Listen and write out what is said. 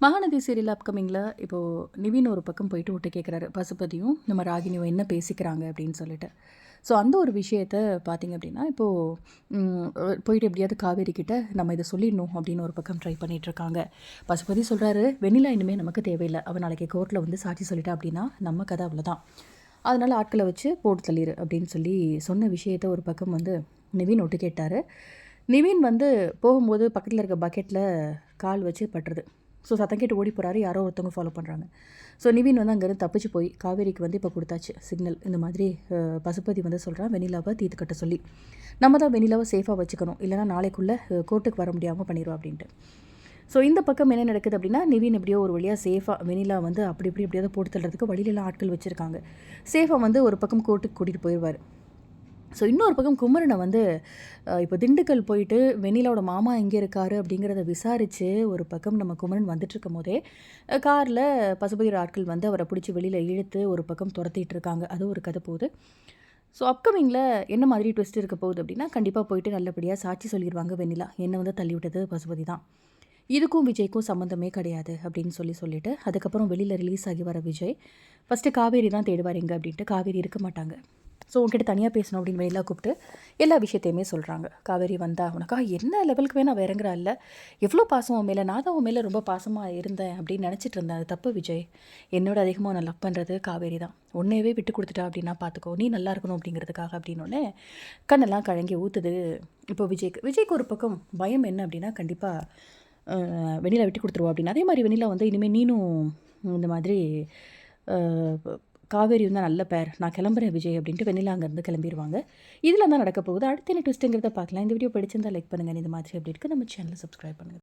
Mahanadi serial அப்கமிங்கில் இப்போது நிவின் ஒரு பக்கம் போயிட்டு விட்டு கேட்குறாரு பசுபதியும் நம்ம ராகினியும் என்ன பேசிக்கிறாங்க அப்படின்னு சொல்லிட்டு. ஸோ அந்த ஒரு விஷயத்த பார்த்தீங்க அப்படின்னா இப்போது போயிட்டு எப்படியாவது காவேரி கிட்ட நம்ம இதை சொல்லிடணும் அப்படின்னு ஒரு பக்கம் ட்ரை பண்ணிகிட்ருக்காங்க பசுபதி சொல்கிறாரு வெண்ணிலா இனிமேல் நமக்கு தேவையில்லை. அவன் நாளைக்கு கோர்ட்டில் வந்து சாட்சி சொல்லிட்டா அப்படின்னா நம்ம கதை அவ்வளோதான் அதனால் ஆட்களை வச்சு போட்டு தள்ளிடு அப்படின்னு சொல்லி சொன்ன விஷயத்த ஒரு பக்கம் வந்து நிவின் ஒட்டு கேட்டார் நிவின் வந்து போகும்போது பக்கத்தில் இருக்க பக்கெட்டில் கால் வச்சு பட்டுறது ஸோ சத்தம் கேட்டு ஓடி போகிறாரு யாரோ ஒருத்தவங்க ஃபாலோ பண்ணுறாங்க ஸோ நிவின் வந்து அங்கேருந்து தப்பிச்சு போய் காவேரிக்கு வந்து இப்போ கொடுத்தாச்சு. சிக்னல் இந்த மாதிரி பசுபதி வந்து சொல்கிறான் வெனிலாவை தீத்து கட்ட சொல்லி. நம்ம தான் வெனிலாவை சேஃபாக வச்சுக்கணும். இல்லைனா நாளைக்குள்ளே கோர்ட்டுக்கு வர முடியாமல் பண்ணிடுவோம் அப்படின்ட்டு. ஸோ இந்த பக்கம் என்ன நடக்குது அப்படின்னா நிவின் எப்படியோ ஒரு வழியாக சேஃபாக வெனிலா வந்து அப்படி இப்படி எப்படியாவது போட்டு தள்ளுறதுக்கு வழியிலலாம் ஆட்கள் வச்சுருக்காங்க. சேஃபாக வந்து ஒரு பக்கம் கோர்ட்டுக்கு கூட்டிகிட்டு போயிடுவார் ஸோ இன்னொரு பக்கம் குமரனை வந்து இப்போ திண்டுக்கல் போயிட்டு வெண்ணிலாவோட மாமா எங்கே இருக்கார் அப்படிங்கிறத விசாரித்து ஒரு பக்கம் நம்ம குமரன் வந்துட்டுருக்கும் போதே காரில் பசுபதியோட ஆட்கள் வந்து அவரை பிடிச்சி வெளியில் இழுத்து ஒரு பக்கம் துரத்திட்டு இருக்காங்க. அது ஒரு கதை போகுது. ஸோ அப்கமிங்கில் என்ன மாதிரி ட்விஸ்ட் இருக்க போகுது அப்படின்னா கண்டிப்பாக போயிட்டு நல்லபடியாக சாட்சி சொல்லிடுவாங்க வெண்ணிலா. என்னை வந்து தள்ளிவிட்டது பசுபதி தான். இதுக்கும் விஜய்க்கும் சம்மந்தமே கிடையாது அப்படின்னு சொல்லி சொல்லிவிட்டு அதுக்கப்புறம் வெளியில் ரிலீஸ் ஆகி வர விஜய் ஃபஸ்ட்டு காவேரி தான் தேடுவார் எங்கே அப்படின்ட்டு காவேரி இருக்க மாட்டாங்க. ஸோ உங்ககிட்ட தனியாக பேசணும் அப்படின்னு வெளியில் கூப்பிட்டு எல்லா விஷயத்தையுமே சொல்கிறாங்க காவேரி வந்தா உனக்கா என்ன லெவலுக்கு வேணா வேறங்கிறா இல்லை எவ்வளோ பாசம் உன் மேலே? நான் தான் உன் மேலே ரொம்ப பாசமாக இருந்தேன் அப்படின்னு நினச்சிட்டு இருந்தேன் அது தப்பு விஜய் என்னோட அதிகமாக நான் லவ் பண்ணுறது காவேரி தான். உன்னையவே விட்டு கொடுத்துட்டா அப்படின்னா பார்த்துக்கோ நீ நல்லா இருக்கணும் அப்படிங்கிறதுக்காக அப்படின்னோடனே கண்ணெல்லாம் கழங்கி ஊற்றுது இப்போ விஜய்க்கு விஜய்க்கு ஒரு பக்கம் பயம் என்ன அப்படின்னா கண்டிப்பாக வெளியில் விட்டு கொடுத்துருவோம் அப்படின்னு. அதே மாதிரி வெளியில் வந்து இனிமேல் நீனும் இந்த மாதிரி காவேரி தான் நல்ல பேர். நான் கிளம்புறேன் விஜய் அப்படின்ட்டு வெண்ணிலா அங்கேருந்து கிளம்பிடுவாங்க இதில் தான் நடக்க போகுது. அடுத்த என்ன ட்விஸ்ட்டுங்கிறத பார்க்கலாம். இந்த வீடியோ படிச்சிருந்தால் லைக் பண்ணுங்கள் இந்த மாதிரி அப்படி இருக்குது நம்ம சேனலை சப்ஸ்கிரைப் பண்ணுங்கள்